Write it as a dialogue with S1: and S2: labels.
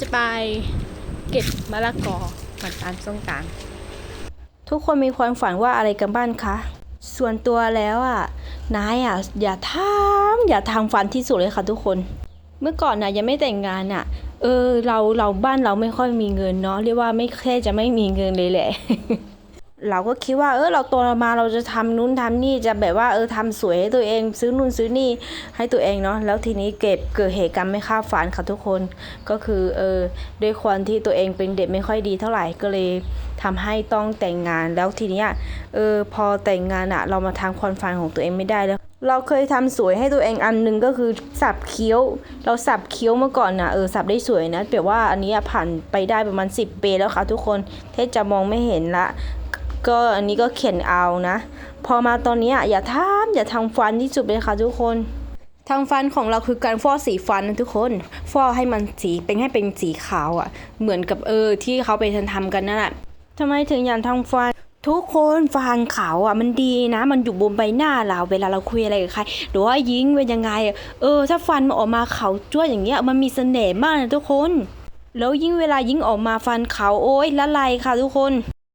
S1: จะไปเก็บมะละกอมันตามส้มตาลทุกคนมีความฝันว่าอะไรกันบ้างคะ ส่วนตัวแล้วอะนายอะอย่าทำอย่าทำฝันที่สุดเลยค่ะทุกคน เมื่อก่อนน่ะยังไม่แต่งงานอะ เออเราเราบ้านเราไม่ค่อยมีเงินเนาะเรียกว่าไม่แค่จะไม่มีเงินเลยแหละ เราก็คิดว่าเออเราโตมาเราจะทำนู้นทำนี่จะแบบว่าเออทำสวยให้ตัวเอง ซื้อนู่นซื้อนี่ให้ตัวเองเนาะแล้วทีนี้เก็บเกิดเหตุการณ์ไม่คาดฝันค่ะทุกคนก็คือเออด้วยความที่ตัวเองเป็นเด็กไม่ค่อยดีเท่าไหร่ก็เลยทำให้ต้องแต่งงานแล้วทีนี้เออพอแต่งงานอะเรามาทำความฝันของตัวเองไม่ได้แล้วเราเคยทำสวยให้ตัวเองอันหนึงก็คือสับเคี้ยว เราสับเคี้ยวเมื่อก่อนนะเออสับได้สวยนะแต่ว่าอันนี้ผ่านไปได้ประมาณ 10 ปีแล้วค่ะทุกคนเทศจะมองไม่เห็นละ ก็อันนี้ก็เขียนเอานะ พอมาตอนนี้อย่าทำอย่าทำฟันที่สุดเลยค่ะทุกคนทำฟันของเราคือการฟอกสีฟันนะทุกคน ฟอกให้มันสีเป็นให้เป็นสีขาวอะ่ะ เหมือนกับเออที่เขาไปทำกันนั่นแหละทำไมถึงอยากทำฟันทุกคนฟันขาวอะมันดีนะ มันอยู่บนใบหน้าเราเวลาเราคุยอะไรกับใครหรือว่ายิ้งเป็นยังไงเออ ถ้าฟันมันออกมาขาวจ้วอย่างเงี้ยมันมีเสน่ห์มากนะทุกคน แล้วยิ่งเวลายิ่งออกมาฟันขาวโอ๊ยละลายค่ะทุกคน